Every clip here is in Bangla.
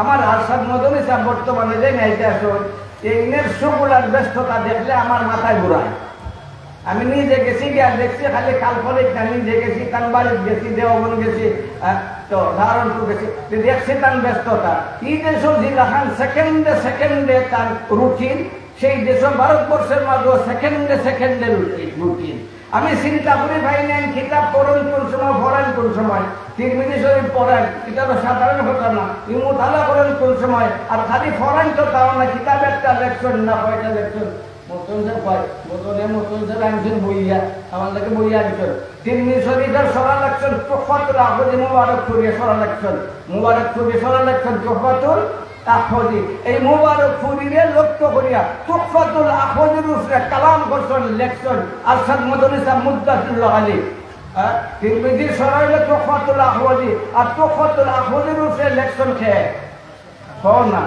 আমার আরশাদ মদনী সাহেব বর্তমানে যে নাইতে আসুন এইনের সুগুলার ব্যস্ততা দেখলে আমার মাথায় ঘুরায়। আমি নিজে গেছি, গিয়া দেখছি, খালি কাল্পনিক না নিজে গেছি তান বাড়িতে গেছি, দেওবন গেছি তো ধারণপুর গেছি। দেখছি তার ব্যস্ততা। এই দেশও জিলাখান সেকেন্ডে সেকেন্ডে তার রুটিন সেই দেশ ভারতবর্ষের মাঝে সেকেন্ডে সেকেন্ডে রুটিন আমি চিন্তা করি, ভাই, নেন কিতাব পড়েন কোন সময় পড়েন সময় তিরমিজি শরীফ পড়েন এটা তো সাধারণ কথা না করেন কোন সময়, আর খালি পড়েন তো তাও না, কিতাব একটা লেকশন না, কয়টা শরীফের সরা লেকশন তোফাতুল আহমদি এই মুবারক ফুরিরে লক্ষ্য করিয়া তুফাতুল কালাম করছেন লেকশন আরশাদ মদনী সাহেব মুদ্দাতুল্লাহ আলী। তিরমিজি সরাইলে তোফাতুল আহমদি আর তোফাতুল আহমদির উপরে লেকশন খেয়ে হও না।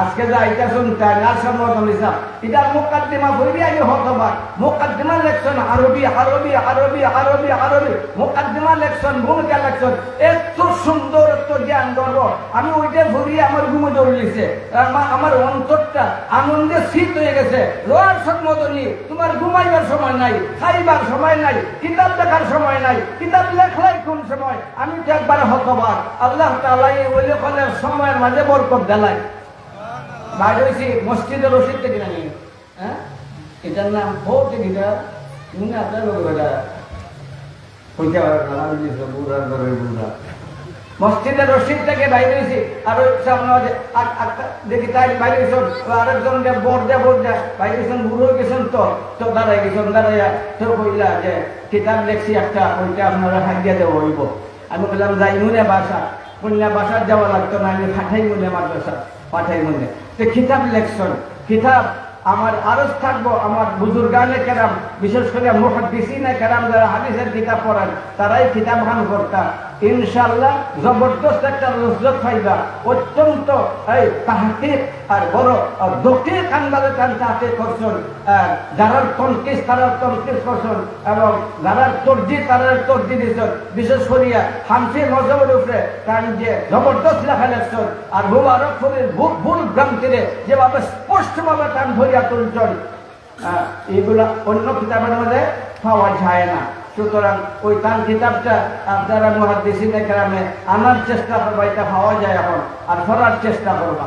আজকে যা এটা শুনতেন আরশাদ মদনী সাহেব এটা মুকাদ্দিমা বইবি আগে হতবাক। মুকাদ্দিমা লেকশন আরবি আরবি আরবি আরবি আরবি। এত সুন্দর আমি ওইটা ভরি আমার ঘুমে দৌড়লিছে আমার- অন্তরটা আনন্দে শীত হয়ে গেছে। লোয়ার মদনী তোমার ঘুমাইবার সময় নাই, খাইবার সময় নাই, কিতাব দেখার সময় নাই, কিতাব লেখলাই কোন সময়? আমি তো একবার হতবাক আল্লাহ তাআলা এই ওই লেখনের সময়ের মাঝে বরকত দেলাই বাইরে হয়েছি মসজিদের রসিদ থেকে নাকি হ্যাঁ? এটার নাম ভোট, এটা তুমি আপনার হইতে পারে না বুড়ার ঘরের বুড়া। মসজিদের রসিদ থেকে বাইরে হয়েছি। আর সামনে দেখি তাই বাইরে আরেকজন যে বোর্ড দেয় বোর্ড দেয় বাইরে গেছেন বুড়ো গেছেন তো তো দাঁড়াই গেছেন দাঁড়াইয়া তো কইলা যে, কিতাব লেখছি একটা, ওইটা আপনারা হাজিয়া দেওয়া হইব। আমি বললাম যাই মনে বাসা। কন্যা বাসার যাওয়া লাগতো না, আমি পাঠাই মনে মাদ্রাসা পাঠাই মনে তো কিতাব লেখছেন। কিতাব আমার আরজ থাকব, আমার বুজুর্গানে কেরাম, বিশেষ করে মুহাদ্দিসিনে কেরাম যারা হাদিসের কিতাব পড়েন, তারাই কিতাব গান করতাম ইনশাল্লাহ জবরদস্ত একটা লজ্জত পাইবা। অত্যন্ত, এই তাহাকিক আর বড় দক্ষিণ কান্দালে তান তাহাকে করছেন আর যারা তনকিস তারা তনকিস করছেন এবং যারা তর্জি তারা তর্জি দিচ্ছেন বিশেষ করিয়া হামসি মজবের উপরে তার যে জবরদস্ত লেখা লেখছেন, আর মুবারক ফরির ভুল ভ্রান্তিরে যেভাবে স্পষ্টভাবে তান ধরিয়া তুলছেন এগুলা অন্য কিতাবের মধ্যে পাওয়া যায় না। সুতরাং ওই তার কিতাবটা আপনারা মহাদিসিনে গ্রামে আনার চেষ্টা করবা এটা পাওয়া যায় এখন, আর ধরার চেষ্টা করবা।